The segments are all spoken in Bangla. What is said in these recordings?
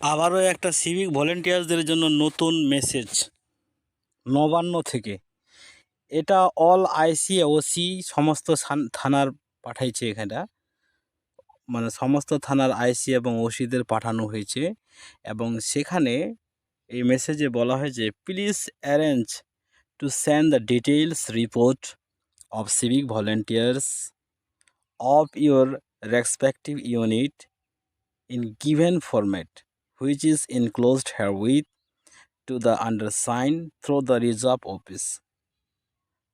আবারও একটা সিভিক ভলেন্টিয়ার্সদের জন্য নতুন মেসেজ নবান্ন থেকে। এটা অল আইসি ওসি সমস্ত থানার পাঠাইছে এখানটা। মানে সমস্ত থানার আইসি এবং ওসিদের পাঠানো হয়েছে। এবং সেখানে এই মেসেজে বলা হয়েছে please arrange to send the details report of civic volunteers of your respective unit in given format. Which is enclosed herewith to the undersigned through the reserve office.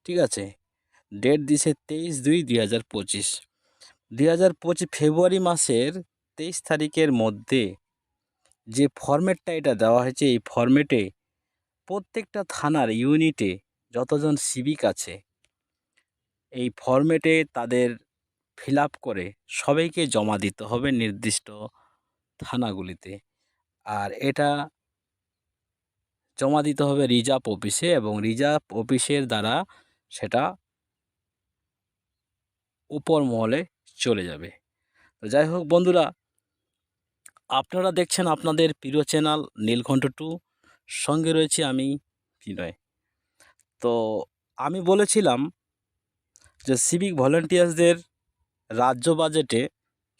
ঠিক আছে? ডেট দিছে তেইশ দুই দুই হাজার পঁচিশ। দুই হাজার পঁচিশ ফেব্রুয়ারি মাসের তেইশ তারিখের মধ্যে যে ফরম্যাটটা এটা দেওয়া হয়েছে, এই ফরম্যাটে প্রত্যেকটা থানার ইউনিটে যতজন সিভিক আছে, এই ফরম্যাটে তাদের ফিল করে সবাইকে জমা দিতে হবে নির্দিষ্ট থানাগুলিতে। আর এটা জমা দিতে হবে রিজার্ভ অফিসে এবং রিজার্ভ অফিসের দ্বারা সেটা উপর মহলে চলে যাবে। তো যাই হোক বন্ধুরা, আপনারা দেখছেন আপনাদের প্রিয় চ্যানেল নীলকণ্ঠ টু। সঙ্গে রয়েছে আমি বিনয়। তো আমি বলেছিলাম যে সিভিক ভলেন্টিয়ার্সদের রাজ্য বাজেটে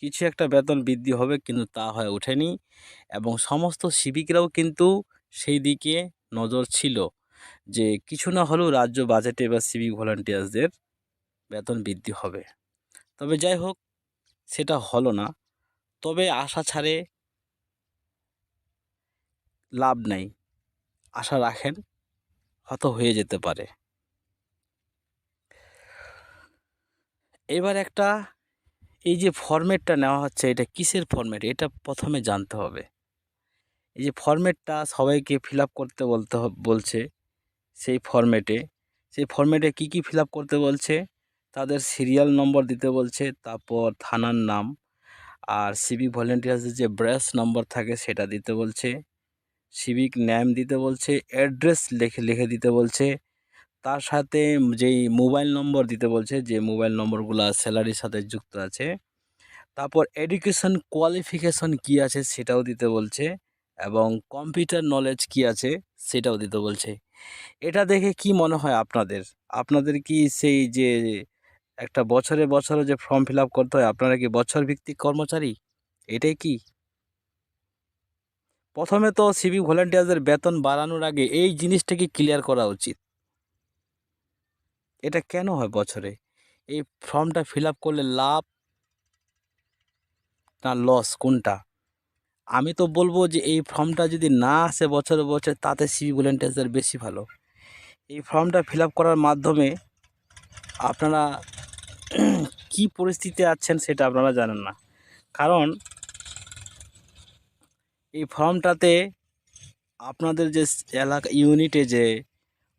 কিছু একটা বেতন বৃদ্ধি হবে কিন্তু তা হয়ে ওঠেনি এবং সমস্ত সিভিকরাও কিন্তু সেই দিকে নজর ছিল যে কিছু না হলেও রাজ্য বাজেটে বা সিভিক ভলান্টিয়ার্সদের বেতন বৃদ্ধি হবে। তবে যাই হোক, সেটা হলো না। তবে আশা ছাড়ে লাভ নাই। আশা রাখেন হয়তো হয়ে যেতে পারে। এবার একটা এই যে ফরম্যাটটা নেওয়া হচ্ছে, এটা কিসের ফরম্যাট এটা প্রথমে জানতে হবে। এই যে ফরম্যাটটা সবাইকে ফিল করতে বলতে বলছে সেই ফরম্যাটে সেই ফরম্যাটে কি কি ফিল করতে বলছে? তাদের সিরিয়াল নম্বর দিতে বলছে, তারপর থানার নাম, আর সিভিক ভলেন্টিয়ার্সের যে ব্রাস নম্বর থাকে সেটা দিতে বলছে। সিভিক নেম দিতে বলছে অ্যাড্রেস লিখে লিখে দিতে বলছে। তার সাথে যেই মোবাইল নম্বর দিতে বলছে, যে মোবাইল নম্বরগুলো স্যালারির সাথে যুক্ত আছে তারপর এডুকেশন কোয়ালিফিকেশন কি আছে সেটাও দিতে বলছে এবং কম্পিউটার নলেজ কি আছে সেটাও দিতে বলছে। এটা দেখে কি মনে হয় আপনাদের? আপনাদের কি সেই যে একটা বছরে বছরে যে ফর্ম ফিল আপ করতে হয়, আপনারা কি বছর ভিত্তিক কর্মচারী? এটাই কি? প্রথমে তো সিভিক ভলেন্টিয়ারদের বেতন বাড়ানোর আগে এই জিনিসটাকে ক্লিয়ার করা উচিত। এটা কেন হয় বছরে? এই ফর্মটা ফিল আপ করলে লাভ না লস কোনটা? আমি তো বলব যে এই ফর্মটা যদি না আসে বছরে বছর, তাতে সিভি ভলেন্টিয়ার্সদের বেশি ভালো। এই ফর্মটা ফিল করার মাধ্যমে আপনারা কি পরিস্থিতিতে আছেন সেটা আপনারা জানেন না। কারণ এই ফর্মটাতে আপনাদের যে এলাকা ইউনিটে যে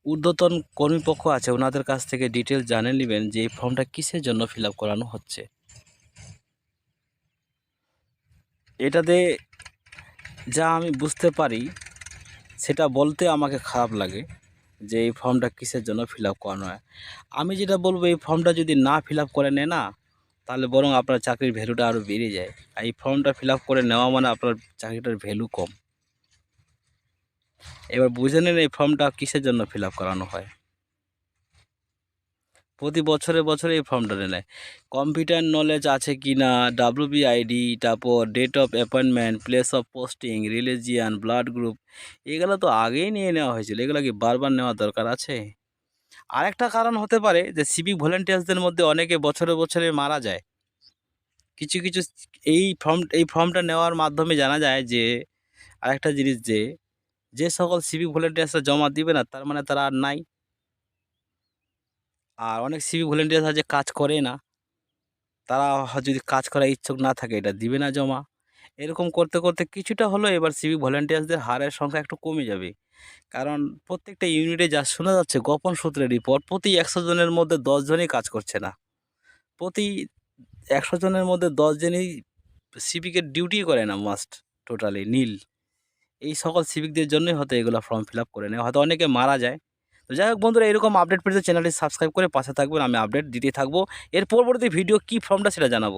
ঊর্ধ্বতন কর্মীপক্ষ আছে, ওনাদের কাছ থেকে ডিটেলস জানে নেবেন যে এই ফর্মটা কিসের জন্য ফিল করানো হচ্ছে। এটাতে যা আমি বুঝতে পারি, সেটা বলতে আমাকে খারাপ লাগে যে এই ফর্মটা কিসের জন্য ফিল আপ করানো হয়। আমি যেটা বলব, এই ফর্মটা যদি না ফিল আপ করে নেয় না, তাহলে বরং আপনার চাকরির ভ্যালুটা আরও বেড়ে যায়। আর এই ফর্মটা ফিল আপ করে নেওয়া মানে আপনার চাকরিটার ভ্যালু কম। এবার বুঝে নিন এই ফর্মটা কিসের জন্য ফিল আপ করানো হয়। প্রতি বছরে বছরে এই ফর্মটা নেয় কম্পিউটার নলেজ আছে কি না ডাব্লিউবি আইডি তারপর date of appointment place of posting religion blood group এগুলো তো আগেই নিয়ে নেওয়া হয়েছিল, এগুলো কি বারবার নেওয়ার দরকার আছে? আরেকটা কারণ হতে পারে যে সিভিক ভলেন্টিয়ার্সদের মধ্যে অনেকে বছরে বছরে মারা যায়। কিছু কিছু এই ফর্ম এই ফর্মটা নেওয়ার মাধ্যমে জানা যায় যে, আরেকটা জিনিস যে যে সকল সিভিক ভলেন্টিয়ার্সরা জমা দিবে না, তার মানে তারা আর নাই। আর অনেক সিভিক ভলেন্টিয়ার্স আছে কাজ করে না, তারা যদি কাজ করার ইচ্ছুক না থাকে এটা দিবে না জমা। এরকম করতে করতে কিছুটা হলো এবার সিভিক ভলেন্টিয়ার্সদের হারের সংখ্যা একটু কমে যাবে। কারণ প্রত্যেকটা ইউনিটে যা শোনা যাচ্ছে, গোপন সূত্রের রিপোর্ট প্রতি একশো জনের মধ্যে দশ জনই কাজ করছে না। প্রতি একশো জনের মধ্যে দশ জনই সিভিকের ডিউটি করে না মাস্ট টোটালি নীল এই সকল সিভিকদের জন্যই হয়তো এগুলো ফর্ম ফিল আপ করে নেয়। হয়তো অনেকে মারা যায় তো যাই হোক বন্ধুরা, এরকম আপডেট পেতে চ্যানেলটি সাবস্ক্রাইব করে পাশে থাকবেন। আমি আপডেট দিতে থাকব। এর পরবর্তী ভিডিও কী ফর্মটা সেটা জানাব।